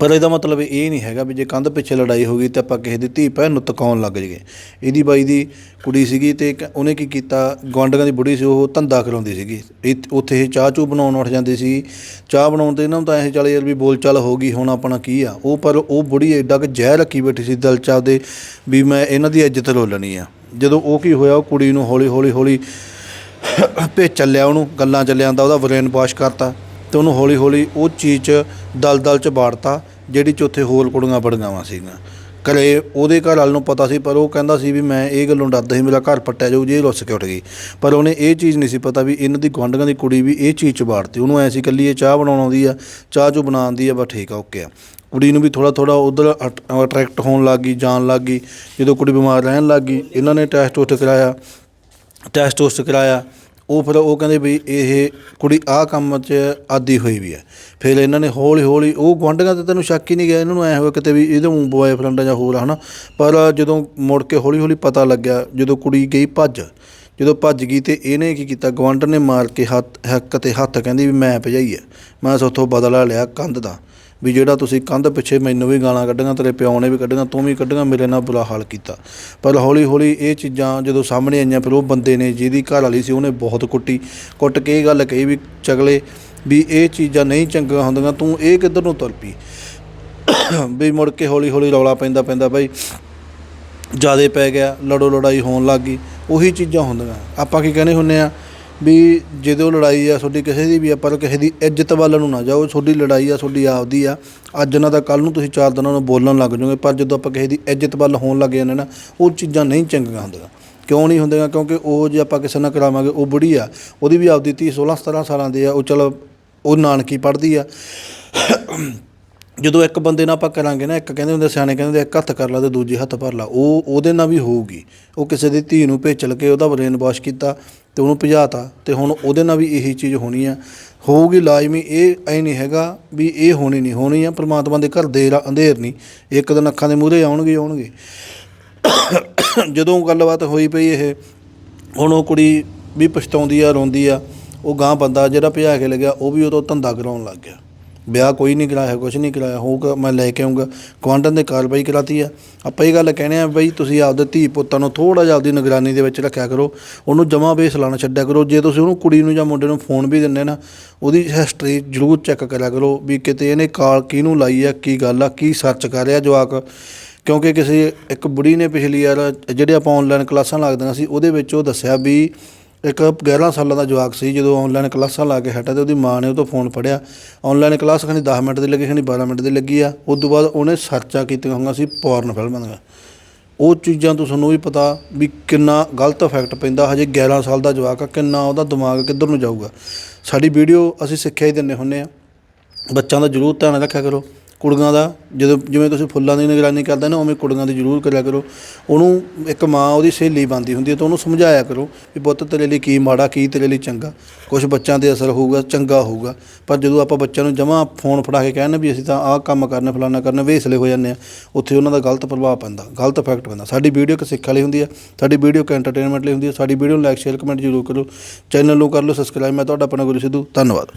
ਪਰ ਇਹਦਾ ਮਤਲਬ ਇਹ ਨਹੀਂ ਹੈਗਾ ਵੀ ਜੇ ਕੰਧ ਪਿੱਛੇ ਲੜਾਈ ਹੋ ਗਈ ਤੇ ਆਪਾਂ ਕਿਸੇ ਦੀ ਧੀ ਭੈਣ ਨੂੰ ਤਕਾਉਣ ਲੱਗ ਜਗੇ ਇਹਦੀ ਬਾਈ ਦੀ ਕੁੜੀ ਸੀਗੀ ਤੇ ਇੱਕ ਉਹਨੇ ਕੀ ਕੀਤਾ ਗਵਾਂਢੀਆਂ ਦੀ ਬੁੜੀ ਸੀ, ਉਹ ਧੰਦਾ ਕਰਾਉਂਦੀ ਸੀਗੀ। ਇਹ- ਉੱਥੇ ਇਹ ਚਾਹ ਚੂ ਬਣਾਉਣ ਉੱਠ ਜਾਂਦੀ ਸੀ। ਚਾਹ ਬਣਾਉਣ ਤੇ ਇਹਨਾਂ ਨੂੰ ਤਾਂ ਐਂ ਚੱਲ ਯਾਰ ਵੀ ਬੋਲਚਾਲ ਹੋ ਗਈ, ਹੁਣ ਆਪਣਾ ਕੀ ਆ? ਉਹ ਪਰ ਉਹ ਬੁੜੀ ਐਡਾ ਕਿ ਜ਼ਹਿਰ ਰੱਖੀ ਬੈਠੀ ਸੀ ਦਿਲ ਚ ਆਪਦੇ ਵੀ ਮੈਂ ਇਹਨਾਂ ਦੀ ਇੱਜ਼ਤ ਰੋਲਣੀ ਆ। ਜਦੋਂ ਉਹ ਕੀ ਹੋਇਆ, ਉਹ ਕੁੜੀ ਨੂੰ ਹੌਲੀ ਹੌਲੀ ਹੌਲੀ ਭੇਜ ਚੱਲਿਆ ਉਹਨੂੰ, ਗੱਲਾਂ ਚੱਲਿਆਂ ਦਾ ਉਹਦਾ ਬ੍ਰੇਨ ਵਾਸ਼ ਕਰਤਾ। ਤੇ ਉਹਨੂੰ ਹੌਲੀ ਹੌਲੀ ਉਹ ਚੀਜ਼ 'ਚ ਦਲਦਲ 'ਚ ਬਾੜਤਾ ਜਿਹੜੀ 'ਚ ਉੱਥੇ ਹੋਰ ਕੁੜੀਆਂ ਬੜਗਾਵਾਂ ਸੀਗੀਆਂ। ਘਰੇ ਉਹਦੇ ਘਰ ਵਾਲ ਨੂੰ ਪਤਾ ਸੀ, ਪਰ ਉਹ ਕਹਿੰਦਾ ਸੀ ਵੀ ਮੈਂ ਇਹ ਗੱਲੋਂ ਡਰਦਾ ਸੀ, ਮੇਰਾ ਘਰ ਪੱਟਿਆ ਜਾਊ ਜੇ ਇਹ ਰੁੱਸ ਕੇ ਉੱਠ ਗਈ। ਪਰ ਉਹਨੇ ਇਹ ਚੀਜ਼ ਨਹੀਂ ਸੀ ਪਤਾ ਵੀ ਇਹਨਾਂ ਦੀ ਗੁਆਂਢੀਆਂ ਦੀ ਕੁੜੀ ਵੀ ਇਹ ਚੀਜ਼ 'ਚ ਬਾੜਤੀ ਉਹਨੂੰ ਐ ਸੀ ਕੱਲੀ ਇਹ ਚਾਹ ਬਣਾਉਣ ਆਉਂਦੀ ਆ, ਚਾਹ ਚੋ ਬਣਾਉਂਦੀ ਆ, ਬਸ ਠੀਕ ਆ, ਓਕੇ ਆ। ਕੁੜੀ ਨੂੰ ਵੀ ਥੋੜਾ ਥੋੜਾ ਉਧਰ ਅਟਰੈਕਟ ਹੋਣ ਲੱਗ ਗਈ, ਜਾਣ ਲੱਗ ਗਈ। ਜਦੋਂ ਕੁੜੀ ਬਿਮਾਰ ਰਹਿਣ ਲੱਗ ਗਈ, ਇਹਨਾਂ ਨੇ ਟੈਸਟ ਟੂਸਟ ਕਰਾਇਆ। ਟੈਸਟ ਟੂਸਟ ਕਰਾਇਆ। ਉਹ ਫਿਰ ਉਹ ਕਹਿੰਦੇ ਵੀ ਇਹ ਕੁੜੀ ਆਹ ਕੰਮ 'ਚ ਆਦੀ ਹੋਈ ਵੀ ਹੈ। ਫਿਰ ਇਹਨਾਂ ਨੇ ਹੌਲੀ ਹੌਲੀ ਉਹ ਗੁਆਂਢੀਆਂ ਤੇ ਤੈਨੂੰ ਸ਼ੱਕ ਹੀ ਨਹੀਂ ਗਿਆ, ਇਹਨਾਂ ਨੂੰ ਐ ਹੋਇਆ ਕਿਤੇ ਵੀ ਇਹਦੇ ਬॉयਫ੍ਰੈਂਡ ਜਾਂ ਹੋਰ ਆ, ਹਨਾ? ਪਰ ਜਦੋਂ ਮੁੜ ਕੇ ਹੌਲੀ ਹੌਲੀ ਪਤਾ ਲੱਗਿਆ, ਜਦੋਂ ਕੁੜੀ ਗਈ ਭੱਜ, ਜਦੋਂ ਭੱਜ ਗਈ ਤੇ ਇਹਨੇ ਕੀ ਕੀਤਾ ਗਵਾਂਢਣ ਨੇ ਮਾਰ ਕੇ ਹੱਥ, ਹੱਕ ਤੇ ਹੱਥ ਕਹਿੰਦੀ ਵੀ ਮੈਂ ਭਜਾਈ ਹੈ। ਮੈਂ ਸੋਥੋਂ ਬਦਲਾ ਲਿਆ ਕੰਧ ਦਾ। ਵੀ ਜਿਹੜਾ ਤੁਸੀਂ ਕੰਧ ਪਿੱਛੇ ਮੈਨੂੰ ਵੀ ਗਾਲਾਂ ਕੱਢੀਆਂ, ਤੇਰੇ ਪਿਓ ਨੇ ਵੀ ਕੱਢੀਆਂ, ਤੂੰ ਵੀ ਕੱਢੀਆਂ, ਮੇਰੇ ਨਾਲ ਬੁਰਾ ਹਾਲ ਕੀਤਾ। ਪਰ ਹੌਲੀ ਹੌਲੀ ਇਹ ਚੀਜ਼ਾਂ ਜਦੋਂ ਸਾਹਮਣੇ ਆਈਆਂ, ਫਿਰ ਉਹ ਬੰਦੇ ਨੇ ਜਿਹਦੀ ਘਰ ਵਾਲੀ ਸੀ, ਉਹਨੇ ਬਹੁਤ ਕੁੱਟੀ। ਕੁੱਟ ਕੇ ਇਹ ਗੱਲ ਕਹੀ ਵੀ, ਚਗਲੇ, ਵੀ ਇਹ ਚੀਜ਼ਾਂ ਨਹੀਂ ਚੰਗੀਆਂ ਹੁੰਦੀਆਂ, ਤੂੰ ਇਹ ਕਿੱਧਰ ਨੂੰ ਤੁਰ ਪਈ? ਵੀ ਮੁੜ ਕੇ ਹੌਲੀ ਹੌਲੀ ਰੌਲਾ ਪੈਂਦਾ ਪੈਂਦਾ ਬਾਈ, ਜਿਆਦੇ ਪੈ ਗਿਆ ਲੜੋ ਲੜਾਈ ਹੋਣ ਲੱਗ ਗਈ, ਉਹੀ ਚੀਜ਼ਾਂ ਹੁੰਦੀਆਂ। ਆਪਾਂ ਕੀ ਕਹਿੰਦੇ ਹੁੰਨੇ ਆ? ਵੀ ਜਦੋਂ ਲੜਾਈ ਆ ਤੁਹਾਡੀ ਕਿਸੇ ਦੀ ਵੀ ਆ, ਪਰ ਕਿਸੇ ਦੀ ਇੱਜ਼ਤ ਵੱਲ ਨੂੰ ਨਾ ਜਾਓ, ਤੁਹਾਡੀ ਲੜਾਈ ਆ, ਤੁਹਾਡੀ ਆਪਦੀ ਆ। ਅੱਜ ਨਾ ਤਾਂ ਕੱਲ ਨੂੰ ਤੁਸੀਂ ਚਾਰ ਦਿਨਾਂ ਨੂੰ ਬੋਲਣ ਲੱਗ ਜਾਓਗੇ, ਪਰ ਜਦੋਂ ਆਪਾਂ ਕਿਸੇ ਦੀ ਇੱਜ਼ਤ ਵੱਲ ਹੋਣ ਲੱਗ ਜਾਂਦੇ ਨਾ, ਉਹ ਚੀਜ਼ਾਂ ਨਹੀਂ ਚੰਗੀਆਂ ਹੁੰਦੀਆਂ। ਕਿਉਂ ਨਹੀਂ ਹੁੰਦੀਆਂ? ਕਿਉਂਕਿ ਉਹ ਜੇ ਆਪਾਂ ਕਿਸੇ ਨਾਲ ਕਰਾਵਾਂਗੇ, ਉਹ ਬੁੜੀ ਆ, ਉਹਦੀ ਵੀ ਆਪਦੀ ਧੀ 16 17 ਸਾਲਾਂ ਦੀ ਆ, ਉਹ ਚਲ, ਉਹ ਨਾਨਕੀ ਪੜ੍ਹਦੀ ਆ। ਜਦੋਂ ਇੱਕ ਬੰਦੇ ਨਾਲ ਆਪਾਂ ਕਰਾਂਗੇ ਨਾ, ਇੱਕ ਕਹਿੰਦੇ ਹੁੰਦੇ ਸਿਆਣੇ ਕਹਿੰਦੇ ਹੁੰਦੇ ਇੱਕ ਹੱਥ ਕਰ ਲਾ ਤੇ ਦੂਜੇ ਹੱਥ ਭਰ ਲਾ, ਉਹ ਉਹਦੇ ਨਾਲ ਵੀ ਹੋਊਗੀ। ਉਹ ਕਿਸੇ ਦੀ ਧੀ ਨੂੰ ਭੇਚਲ ਕੇ ਉਹਦਾ ਬ੍ਰੇਨ ਵਾਸ਼ ਕੀਤਾ ਤੇ ਉਹਨੂੰ ਭਜਾਤਾ ਤੇ ਹੁਣ ਉਹਦੇ ਨਾਲ ਵੀ ਇਹੀ ਚੀਜ਼ ਹੋਣੀ ਆ। ਹੋਊਗੀ ਲਾਜ਼ਮੀ, ਇਹ ਐ ਨਹੀਂ ਹੈਗਾ ਵੀ ਇਹ ਹੋਣੀ ਨਹੀਂ, ਹੋਣੀ ਆ, ਪ੍ਰਮਾਤਮਾ ਦੇ ਘਰ ਦੇਰ ਅੰਧੇਰ ਨਹੀਂ। ਇੱਕ ਦਿਨ ਅੱਖਾਂ ਦੇ ਮੂਹਰੇ ਆਉਣਗੇ ਆਉਣਗੇ। ਜਦੋਂ ਗੱਲਬਾਤ ਹੋਈ ਪਈ ਇਹ, ਹੁਣ ਉਹ ਕੁੜੀ ਵੀ ਪਛਤਾਉਂਦੀ ਆ, ਰੋਂਦੀ ਆ, ਉਹ ਗਾਂ ਬੰਦਾ ਜਿਹੜਾ ਭਜਾ ਕੇ ਲੱਗਿਆ ਉਹ ਵੀ ਉਹ ਤੋਂ ਧੰਦਾ ਕਰਾਉਣ ਲੱਗ ਗਿਆ। ਵਿਆਹ ਕੋਈ ਨਹੀਂ ਕਰਾਇਆ ਕੁਝ ਨਹੀਂ ਕਰਾਇਆ, ਹੋਊਗਾ, ਮੈਂ ਲੈ ਕੇ ਆਉਂਗਾ ਕੁਆਂਟਨ ਦੇ ਕਾਰਵਾਈ ਕਰਾਤੀ ਆ। ਆਪਾਂ ਇਹ ਗੱਲ ਕਹਿੰਦੇ ਆ ਬਈ ਤੁਸੀਂ ਆਪਦੇ ਧੀ ਪੁੱਤਾਂ ਨੂੰ ਥੋੜਾ ਜਿਹਾ ਆਪਦੀ ਨਿਗਰਾਨੀ ਦੇ ਵਿੱਚ ਰੱਖਿਆ ਕਰੋ, ਉਹਨੂੰ ਜਮਾ ਬੇਸ ਲਾਣਾ ਛੱਡਿਆ ਕਰੋ। ਜੇ ਤੁਸੀਂ ਉਹਨੂੰ ਕੁੜੀ ਨੂੰ ਜਾਂ ਮੁੰਡੇ ਨੂੰ ਫੋਨ ਵੀ ਦਿੰਦੇ ਨਾ, ਉਹਦੀ ਹਿਸਟਰੀ ਜ਼ਰੂਰ ਚੈੱਕ ਕਰਿਆ ਕਰੋ ਵੀ ਕਿਤੇ ਇਹਨੇ ਕਾਲ ਕਿਹਨੂੰ ਲਾਈ ਆ, ਕੀ ਗੱਲ ਆ, ਕੀ ਸਰਚ ਕਰ ਰਿਹਾ ਜਵਾਕ। ਕਿਉਂਕਿ ਕਿਸੇ ਇੱਕ ਬੁੜੀ ਨੇ ਪਿਛਲੀ ਯਾਰ ਜਿਹੜੇ ਆਪਾਂ ਆਨਲਾਈਨ ਕਲਾਸਾਂ ਲੱਗਦੀਆਂ ਸੀ, ਉਹਦੇ ਵਿੱਚ ਉਹ ਦੱਸਿਆ ਵੀ ਇੱਕ 11 ਸਾਲਾਂ ਦਾ ਜਵਾਕ ਸੀ, ਜਦੋਂ ਆਨਲਾਈਨ ਕਲਾਸਾਂ ਲਾ ਕੇ ਹਟਿਆ ਤੇ ਉਹਦੀ ਮਾਂ ਨੇ ਉਹ ਤੋਂ ਫੋਨ ਫੜਿਆ। ਆਨਲਾਈਨ ਕਲਾਸ ਖਣੀ 10 ਮਿੰਟ ਦੀ ਲੱਗੀ ਖਣੀ 12 ਮਿੰਟ ਦੀ ਲੱਗੀ ਆ। ਉਸ ਤੋਂ ਬਾਅਦ ਉਹਨੇ ਸਰਚਾਂ ਕੀਤੀਆਂ ਹੋਈਆਂ ਸੀ ਪੋਰਨ ਫਿਲਮਾਂ ਦੀਆਂ। ਉਹ ਚੀਜ਼ਾਂ ਤੋਂ ਸਾਨੂੰ ਵੀ ਪਤਾ ਵੀ ਕਿੰਨਾ ਗਲਤ ਇਫੈਕਟ ਪੈਂਦਾ, ਹਜੇ 11 ਸਾਲ ਦਾ ਜਵਾਕ ਆ, ਕਿੰਨਾ ਉਹਦਾ ਦਿਮਾਗ ਕਿੱਧਰ ਨੂੰ ਜਾਊਗਾ। ਸਾਡੀ ਵੀਡੀਓ ਅਸੀਂ ਸਿੱਖਿਆ ਹੀ ਦਿੰਦੇ ਹੁੰਨੇ ਆ। ਬੱਚਿਆਂ ਦਾ ਜ਼ਰੂਰ ਧਿਆਨ ਰੱਖਿਆ ਕਰੋ। ਕੁੜੀਆਂ ਦਾ, ਜਦੋਂ ਜਿਵੇਂ ਤੁਸੀਂ ਫੁੱਲਾਂ ਦੀ ਨਿਗਰਾਨੀ ਕਰਦੇ ਨਾ, ਉਵੇਂ ਕੁੜੀਆਂ ਦੀ ਜ਼ਰੂਰ ਕਰਿਆ ਕਰੋ। ਉਹਨੂੰ ਇੱਕ ਮਾਂ ਉਹਦੀ ਸਹੇਲੀ ਬਣਦੀ ਹੁੰਦੀ ਹੈ ਤਾਂ ਉਹਨੂੰ ਸਮਝਾਇਆ ਕਰੋ ਵੀ ਪੁੱਤ ਤੇਰੇ ਲਈ ਕੀ ਮਾੜਾ, ਕੀ ਤੇਰੇ ਲਈ ਚੰਗਾ। ਕੁਝ ਬੱਚਿਆਂ ਤੇ ਅਸਰ ਹੋਊਗਾ, ਚੰਗਾ ਹੋਊਗਾ। ਪਰ ਜਦੋਂ ਆਪਾਂ ਬੱਚਿਆਂ ਨੂੰ ਜਮਾਂ ਫੋਨ ਫੜਾ ਕੇ ਕਹਿਣ ਵੀ ਅਸੀਂ ਤਾਂ ਆਹ ਕੰਮ ਕਰਨਾ, ਫਲਾਨਾ ਕਰਨਾ ਵੇਸਲੇ ਹੋ ਜਾਂਦੇ ਆ ਉੱਥੇ ਉਹਨਾਂ ਦਾ ਗਲਤ ਪ੍ਰਭਾਵ ਪੈਂਦਾ, ਗਲਤ ਇਫੈਕਟ ਪੈਂਦਾ। ਸਾਡੀ ਵੀਡੀਓ ਇੱਕ ਸਿੱਖ ਲਈ ਹੁੰਦੀ ਹੈ, ਸਾਡੀ ਵੀਡੀਓ ਇੱਕ ਐਂਟਰਟੇਨਮੈਂਟ ਲਈ ਹੁੰਦੀ ਹੈ, ਸਾਡੀ ਵੀਡੀਓ ਨੂੰ ਲਾਈਕ ਸ਼ੇਅਰ ਕਮੈਂਟ ਜ਼ਰੂਰ ਕਰੋ। ਚੈਨਲ ਨੂੰ ਕਰ ਲਓ ਸਬਸਕ੍ਰਾਈਬ ਮੈਂ ਤੁਹਾਡਾ ਆਪਣਾ ਗੁਰੂ ਸਿੱਧੂ। ਧੰਨਵਾਦ।